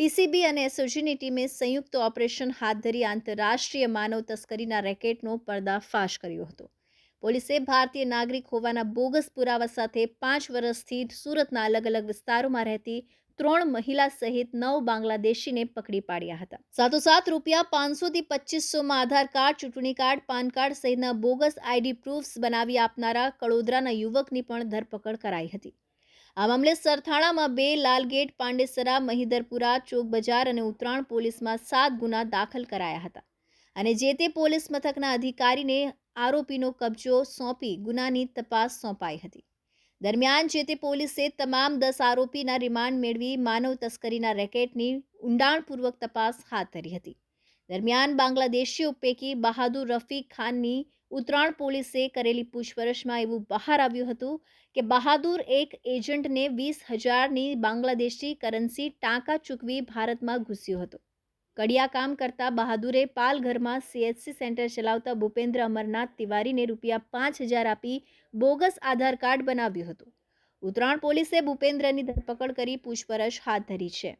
PCB અને એસઓજીની ટીમે સંયુક્ત ઓપરેશન હાથ ધરી આંતરરાષ્ટ્રીય માનવ તસ્કરીના રેકેટનો પર્દાફાશ કર્યો હતો. પોલીસે ભારતીય નાગરિક હોવાના બોગસ પુરાવા સાથે પાંચ વર્ષથી સુરતના અલગ અલગ વિસ્તારોમાં રહેતી ત્રણ મહિલા સહિત નવ બાંગ્લાદેશીને પકડી પાડ્યા હતા. સાથોસાથ રૂપિયા પાંચસોથી પચીસોમાં આધાર કાર્ડ, ચૂંટણી કાર્ડ, પાન કાર્ડ સહિતના બોગસ આઈડી પ્રૂફ્સ બનાવી આપનારા કડોદરાના યુવકની પણ ધરપકડ કરાઈ હતી. આ મામલે સરથાણામાં બે, લાલગેટ, પાંડેસરા, મહિદરપુરા ચોક બજાર અને ઉત્તરાણ પોલીસમાં સાત ગુના દાખલ કરાયા હતા. અને જે તે પોલીસ મથકના અધિકારીને આરોપીનો કબજો સોંપી ગુનાની તપાસ સોંપાઈ હતી. દરમિયાન જે તે પોલીસે તમામ દસ આરોપીના રિમાન્ડ મેળવી માનવ તસ્કરીના રેકેટની ઊંડાણપૂર્વક તપાસ હાથ ધરી હતી. દરમિયાન બાંગ્લાદેશીઓ પૈકી બહાદુર રફીક ખાનની ઉત્તરાણ પોલીસે કરેલી પૂછપરછમાં એવું બહાર આવ્યું હતું કે બહાદુર એક એજન્ટને વીસ હજારની બાંગ્લાદેશી કરન્સી ટાંકા ચૂકવી ભારતમાં ઘૂસ્યો હતો. કડિયા કામ કરતા બહાદુરે પાલઘરમાં સીએચસી સેન્ટર ચલાવતા ભૂપેન્દ્ર અમરનાથ તિવારીને રૂપિયા પાંચ હજાર આપી બોગસ આધાર કાર્ડ બનાવ્યું હતું. ઉત્તરાયણ પોલીસે ભૂપેન્દ્રની ધરપકડ કરી પૂછપરછ હાથ ધરી છે.